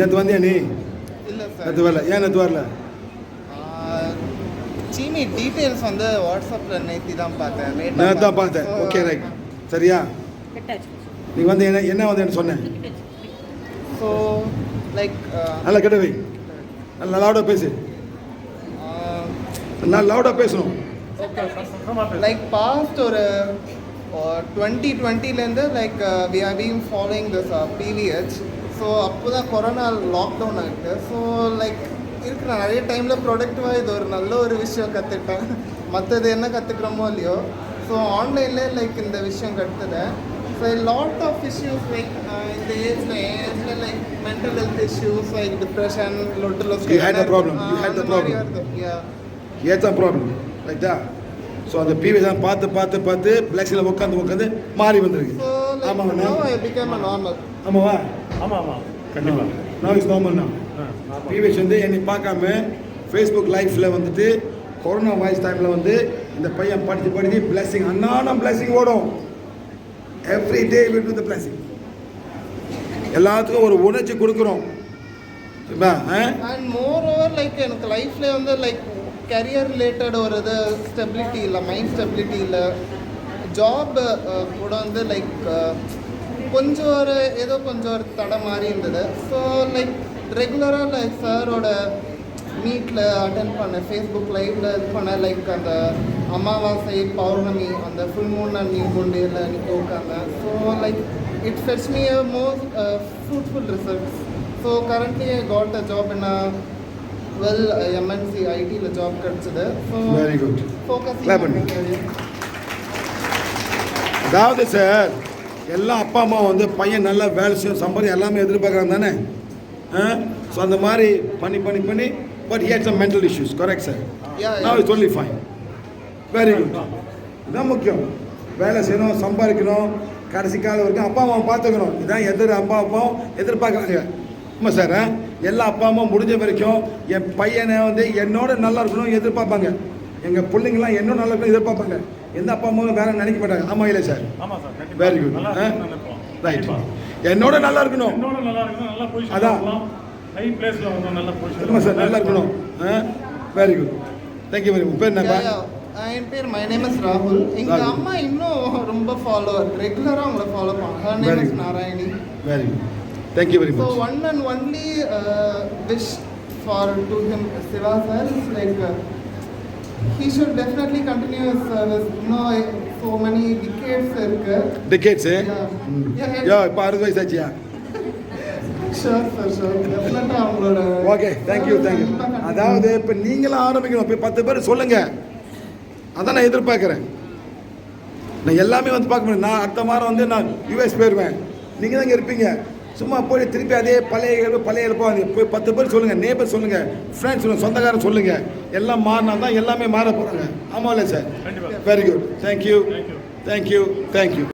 நேற்று வந்தியா நீ? இல்லை சார். நேற்று வரல. ஏன் நேற்று வரல? சீனி டீட்டெயில்ஸ் வந்து வாட்ஸ்அப்பில் நேற்று தான் பார்த்தேன். நேற்று தான் பார்த்தேன். ஓகே ரைட் சரியா? நீ வந்து என்ன என்ன வந்து என்ன சொன்னேன் ஸோ லைக் நல்லா கெட்ட வை. நல்லா லவுடாக பேசு. நல்லா லவுடாக பேசணும். லைக் பாஸ்ட் ஒரு twenty டுவெண்ட்டிலேருந்து like we are being following this PVH so அப்போ தான் கொரோனா லாக்டவுன் ஆகிட்டு ஸோ லைக் இருக்கிற நிறைய டைமில் ப்ரொடக்டிவாக இது ஒரு நல்ல ஒரு விஷயம் கற்றுக்கிட்டேன் மற்றது என்ன கற்றுக்குறோமோ இல்லையோ. ஸோ ஆன்லைனில் லைக் இந்த விஷயம் கற்றுதேன் so lot of issues like இந்த ஏஜில் ஏஜில் like mental health issues like depression லொட்டில். ஏத்தான் ப்ராப்ளம் ரைட்டா ஸோ அந்த பிவி தான் பார்த்து பார்த்து பார்த்து பிளாக்ஸில் உட்காந்து உட்காந்து மாறி வந்திருக்கு. Normal. ஆமாவா? ஆமாம் ஆமாம் கண்டிப்பாக நோ இஸ் நார்மல் நான் பிவிஎஸ் வந்து என்னை பார்க்காம ஃபேஸ்புக் லைஃப்பில் வந்துட்டு கொரோனா வாய்ஸ் டைமில் வந்து இந்த பையன் படித்து படித்து பிளஸிங் அண்ணானம் பிளஸிங் ஓடும். Every day will to the blessing எல்லாத்துக்கும் ஒரு உணர்ச்சி கொடுக்குறோம். ஆ? And moreover like எனக்கு லைஃப்ல வந்து லைக் கரியர் ரிலேட்டட் ஒரு இது ஸ்டெபிலிட்டி இல்லை மைண்ட் ஸ்டெபிலிட்டி இல்லை. ஜாப் கூட வந்து லைக் கொஞ்சம் ஒரு ஏதோ கொஞ்சம் ஒரு தடை மாதிரி இருந்தது. ஸோ லைக் ரெகுலராக லைக் சாரோட மீட்டில் அட்டன் பண்ணேன் ஃபேஸ்புக் லைவ்ல இது பண்ண லைக் அந்த அமாவாசை பௌர்ணமி அந்த ஃபுல் மூன் அன்னி கொண்டையில் அன்றைக்கி உட்காந்தேன் so like it fetches me a more fruitful results so currently I got a job in a well MNC ஐடியில் ஜாப் கிடச்சிது. ஸோ வெரி குட் ஃபோக்கஸ் பண்ணு. அதாவது சார் எல்லா அப்பா அம்மா வந்து பையன் நல்லா வேலை செய்யும் சம்பாதி எல்லாமே எதிர்பார்க்குறாங்க தானே? ஸோ அந்த மாதிரி பண்ணி பண்ணி பண்ணி but here some mental issues correct sir நான் ஒன்லி ஃபைன் வெரி குட் இதான் முக்கியம். வேலை செய்யணும் சம்பாதிக்கணும் கடைசி காலம் வரைக்கும் அப்பா அம்மா பார்த்துக்கணும். இதான் எதிர் அப்பா அம்மாவும் எதிர்பார்க்குறாங்க. ஆமாம் சார்? எல்லா அப்பா அம்மா முடிஞ்ச வரைக்கும் என் பையனை வந்து என்னோட நல்லா இருக்கணும் எதிர்பார்ப்பாங்க. எங்கள் பிள்ளைங்களாம் என்னோட நல்லா இருக்கணும் எதிர்பார்ப்பாங்க. எந்த அப்பா அம்மாவும் வேற நினைக்க மாட்டாங்க ஆமாம் இல்லை சார். ஆமாம் சார் வெரி குட் ரைட். என்னோட நல்லா இருக்கணும். என்னோட நல்லா இருக்கணும் நல்ல பொசிஷன் அதான். வரலாம் ஹை பிளேஸில் வந்து நல்ல பொசிஷன் சார் நல்லா இருக்கணும். வெரி குட் தேங்க்யூ வெரி உங்கள் பேர் என்னப்பா? என் பேர் மை நேம் இஸ் ராகுல் எங்கள். அம்மா இன்னும் ரொம்ப ஃபாலோவர் ரெகுலராக அவங்கள ஃபாலோ பண்ணுவாங்க. Her name is. Narayani very good thank you very much and only uh, wish for to him Siva sir is like uh, he should definitely continue his service. You know, so many decades இருக்கு. Yeah. Yeah, யோ இப்போ அறுபது வயசு ஆச்சியா? Sure sir, sure. Definitely அவங்களோட thank you thank you அதாவது இப்போ நீங்களும் ஆரம்பிக்கணும். இப்போ பத்து பேர் சொல்லுங்க. அதான் நான் எதிர்பார்க்குறேன். நான் எல்லாமே வந்து பார்க்க முடியும். நான் அடுத்த வாரம் வந்து நான் யூஎஸ் போயிடுவேன் நீங்கள் தான் இங்கே இருப்பீங்க. சும்மா போய் திருப்பி அதே பழைய இயல்பு, பழைய எழுப்பாங்க போய் பத்து பேர் சொல்லுங்கள் நேபர் சொல்லுங்கள் ஃப்ரெண்ட்ஸ் சொல்லுங்கள் சொந்தக்காரன் சொல்லுங்கள் எல்லாம் மாறினா தான் எல்லாமே மாற போகிறாங்க ஆமாம் இல்லை sir? Very good thank you thank you thank you